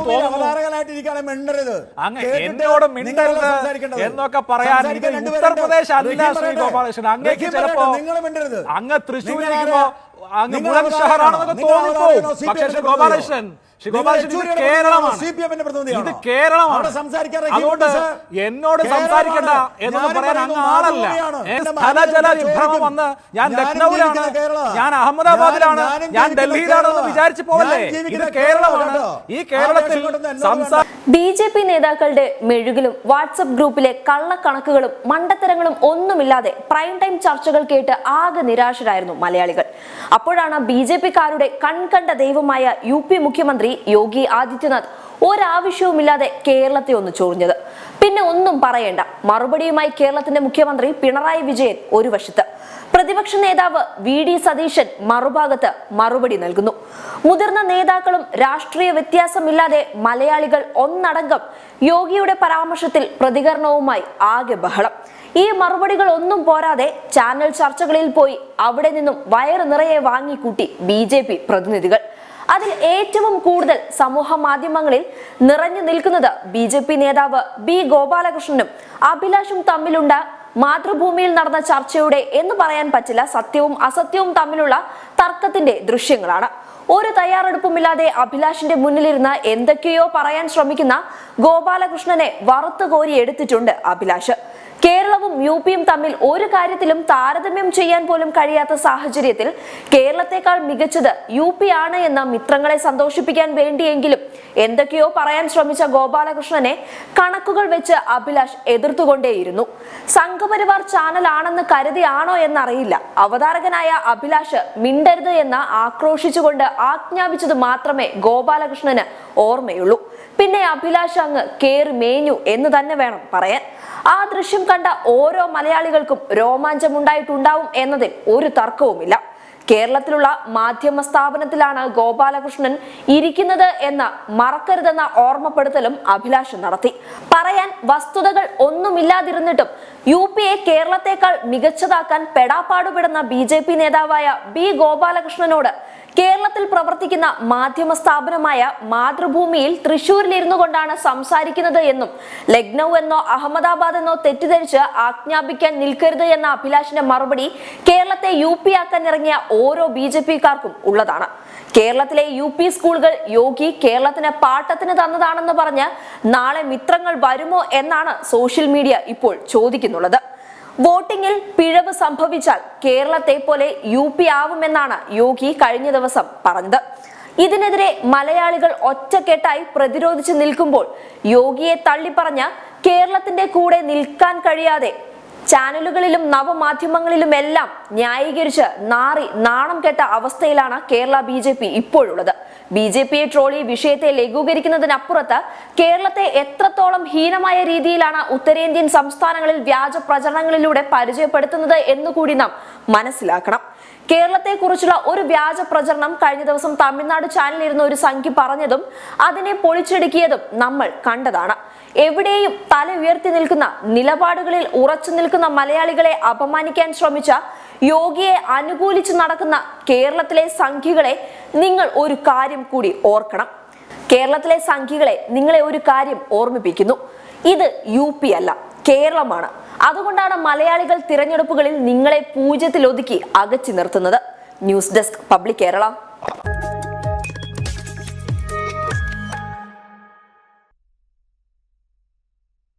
തോന്നുന്നു? മിണ്ടരുത് അങ്ങ് എന്നോട് മിണ്ടരുത് എന്നൊക്കെ പറയാൻ ഇത് ഉത്തർപ്രദേശ് അല്ല ശ്രീ. ഗോപാലകൃഷ്ണൻ. അങ്ങേക്ക് ചിലപ്പോ. അങ്ങ് ആരാ? അങ്ങ് ബുലന്ദ് ഷഹറാണെന്നൊക്കെ തോന്നിപ്പോ പക്ഷേ ഗോപാലകൃഷ്ണൻ ഇത് കേരളമാണ്. അതുകൊണ്ട് എന്നോട്. സംസാരിക്കണ്ട എന്നൊന്നും പറയാൻ അങ്ങ് ആളല്ല. സ്ഥലജല വിഭ്രമം വന്ന് ഞാൻ ലക്നൌവിലാണ്. ഞാൻ അഹമ്മദാബാദിലാണ്. ഞാൻ ഡൽഹിയിലാണ് ഡൽഹിയിലാണെന്ന് കേരള. വിചാരിച്ചു പോവല്ലേ? ഇത് കേരളമാണ് ഈ കേരളത്തിൽ ബി ജെ പി നേതാക്കളുടെ മെഴുകിലും വാട്സപ്പ് ഗ്രൂപ്പിലെ കള്ളക്കണക്കുകളും മണ്ടത്തരങ്ങളും ഒന്നുമില്ലാതെ പ്രൈം ടൈം ചർച്ചകൾ കേട്ട് ആകെ നിരാശരായിരുന്നു മലയാളികൾ. അപ്പോഴാണ് ബി ജെ പിക്കാരുടെ കൺകണ്ട ദൈവമായ യു പി മുഖ്യമന്ത്രി യോഗി ആദിത്യനാഥ് ഒരാവശ്യവുമില്ലാതെ കേരളത്തെ ഒന്ന് ചൊറിഞ്ഞത്. പിന്നെ ഒന്നും പറയേണ്ട. മറുപടിയുമായി കേരളത്തിന്റെ മുഖ്യമന്ത്രി പിണറായി വിജയൻ ഒരു വശത്ത്. പ്രതിപക്ഷ നേതാവ് വി ഡി സതീശൻ മറുഭാഗത്ത് മറുപടി നൽകുന്നു. മുതിർന്ന നേതാക്കളും രാഷ്ട്രീയ വ്യത്യാസമില്ലാതെ മലയാളികൾ ഒന്നടങ്കം യോഗിയുടെ പരാമർശത്തിൽ പ്രതികരണവുമായി ആകെ ബഹളം. ഈ മറുപടികൾ ഒന്നും പോരാതെ ചാനൽ ചർച്ചകളിൽ പോയി അവിടെ നിന്നും വയറ് നിറയെ വാങ്ങിക്കൂട്ടി ബി ജെ പി പ്രതിനിധികൾ. അതിൽ ഏറ്റവും കൂടുതൽ സമൂഹ മാധ്യമങ്ങളിൽ നിറഞ്ഞു നിൽക്കുന്നത് ബി ജെ പി നേതാവ് ബി ഗോപാലകൃഷ്ണനും അഭിലാഷും തമ്മിലുണ്ട. മാതൃഭൂമിയിൽ നടന്ന ചർച്ചയുടെ എന്ന് പറയാൻ പറ്റില്ല സത്യവും അസത്യവും തമ്മിലുള്ള തർക്കത്തിന്റെ ദൃശ്യങ്ങളാണ്. ഒരു തയ്യാറെടുപ്പുമില്ലാതെ അഭിലാഷിന്റെ മുന്നിലിരുന്ന് എന്തൊക്കെയോ പറയാൻ ശ്രമിക്കുന്ന ഗോപാലകൃഷ്ണനെ വറുത്തു കോരി എടുത്തിട്ടുണ്ട് അഭിലാഷ്. കേരളവും യു പിയും തമ്മിൽ ഒരു കാര്യത്തിലും താരതമ്യം ചെയ്യാൻ പോലും കഴിയാത്ത സാഹചര്യത്തിൽ കേരളത്തെക്കാൾ മികച്ചത് യു പി ആണ് എന്ന മിത്രങ്ങളെ സന്തോഷിപ്പിക്കാൻ വേണ്ടിയെങ്കിലും എന്തൊക്കെയോ പറയാൻ ശ്രമിച്ച ഗോപാലകൃഷ്ണനെ കണക്കുകൾ വെച്ച് അഭിലാഷ് എതിർത്തുകൊണ്ടേയിരുന്നു. സംഘപരിവാർ ചാനൽ ആണെന്ന് കരുതിയാണോ എന്നറിയില്ല. അവതാരകനായ അഭിലാഷ് മിണ്ടരുത് എന്ന് ആക്രോശിച്ചുകൊണ്ട് ആജ്ഞാപിച്ചത് മാത്രമേ ഗോപാലകൃഷ്ണന് ഓർമ്മയുള്ളൂ. പിന്നെ അഭിലാഷ് അങ്ങ് കേറി മേഞ്ഞു എന്ന് തന്നെ വേണം പറയാൻ. ആ ദൃശ്യം കണ്ട ഓരോ മലയാളികൾക്കും രോമാഞ്ചമുണ്ടായിട്ടുണ്ടാവും എന്നതിൽ ഒരു തർക്കവുമില്ല. കേരളത്തിലുള്ള മാധ്യമ സ്ഥാപനത്തിലാണ് ഗോപാലകൃഷ്ണൻ ഇരിക്കുന്നത് എന്ന് മറക്കരുതെന്ന ഓർമ്മപ്പെടുത്തലും അഭിലാഷം നടത്തി. പറയാൻ വസ്തുതകൾ ഒന്നുമില്ലാതിരുന്നിട്ടും യു പി എ കേരളത്തെക്കാൾ മികച്ചതാക്കാൻ പെടാപ്പാടുപെടുന്ന ബി ജെ പി നേതാവായ ബി ഗോപാലകൃഷ്ണനോട് കേരളത്തിൽ പ്രവർത്തിക്കുന്ന മാധ്യമ സ്ഥാപനമായ മാതൃഭൂമിയിൽ തൃശൂരിലിരുന്നു കൊണ്ടാണ് സംസാരിക്കുന്നത് എന്നും ലക്നൗ എന്നോ അഹമ്മദാബാദ് എന്നോ തെറ്റിദ്ധരിച്ച് ആജ്ഞാപിക്കാൻ നിൽക്കരുത് എന്ന അഭിലാഷിന്റെ മറുപടി കേരളത്തെ യു പി ആക്കാൻ ഇറങ്ങിയ ഓരോ ബി ജെ പിക്കാർക്കും ഉള്ളതാണ്. കേരളത്തിലെ യു പി സ്കൂളുകൾ യോഗി കേരളത്തിന് പാട്ടത്തിന് തന്നതാണെന്ന് പറഞ്ഞ് നാളെ മിത്രങ്ങൾ വരുമോ എന്നാണ് സോഷ്യൽ മീഡിയ ഇപ്പോൾ ചോദിക്കുന്നുള്ളത്. വോട്ടിംഗിൽ പിഴവ് സംഭവിച്ചാൽ കേരളത്തെ പോലെ യു പി ആവുമെന്നാണ് യോഗി കഴിഞ്ഞ ദിവസം പറഞ്ഞത്. ഇതിനെതിരെ മലയാളികൾ ഒറ്റക്കെട്ടായി പ്രതിരോധിച്ചു നിൽക്കുമ്പോൾ യോഗിയെ തള്ളിപ്പറഞ്ഞ കേരളത്തിന്റെ കൂടെ നിൽക്കാൻ കഴിയാതെ ചാനലുകളിലും നവമാധ്യമങ്ങളിലുമെല്ലാം ന്യായീകരിച്ച് നാറി നാണം കെട്ട അവസ്ഥയിലാണ് കേരള ബി ജെ പി ഇപ്പോഴുള്ളത്. ബി ജെ പിയെ ട്രോളി വിഷയത്തെ ലഘൂകരിക്കുന്നതിനപ്പുറത്ത് കേരളത്തെ എത്രത്തോളം ഹീനമായ രീതിയിലാണ് ഉത്തരേന്ത്യൻ സംസ്ഥാനങ്ങളിൽ വ്യാജ പ്രചരണങ്ങളിലൂടെ പരിചയപ്പെടുത്തുന്നത് എന്നുകൂടി നാം മനസ്സിലാക്കണം. കേരളത്തെ കുറിച്ചുള്ള ഒരു വ്യാജ പ്രചരണം കഴിഞ്ഞ ദിവസം തമിഴ്നാട് ചാനലിരുന്ന ഒരു സംഖ്യ പറഞ്ഞതും അതിനെ പൊളിച്ചെടുക്കിയതും നമ്മൾ കണ്ടതാണ്. എവിടെയും തല ഉയർത്തി നിൽക്കുന്ന നിലപാടുകളിൽ ഉറച്ചു നിൽക്കുന്ന മലയാളികളെ അപമാനിക്കാൻ ശ്രമിച്ച യോഗിയെ അനുകൂലിച്ച് നടക്കുന്ന കേരളത്തിലെ സംഖ്യകളെ നിങ്ങൾ ഒരു കാര്യം കൂടി ഓർക്കണം. കേരളത്തിലെ സംഖ്യകളെ നിങ്ങളെ ഒരു കാര്യം ഓർമ്മിപ്പിക്കുന്നു. ഇത് യു പി അല്ല കേരളമാണ്. അതുകൊണ്ടാണ് മലയാളികൾ തിരഞ്ഞെടുപ്പുകളിൽ നിങ്ങളെ പൂജ്യത്തിൽ ഒതുക്കി അകറ്റി നിർത്തുന്നത്. News desk public Kerala.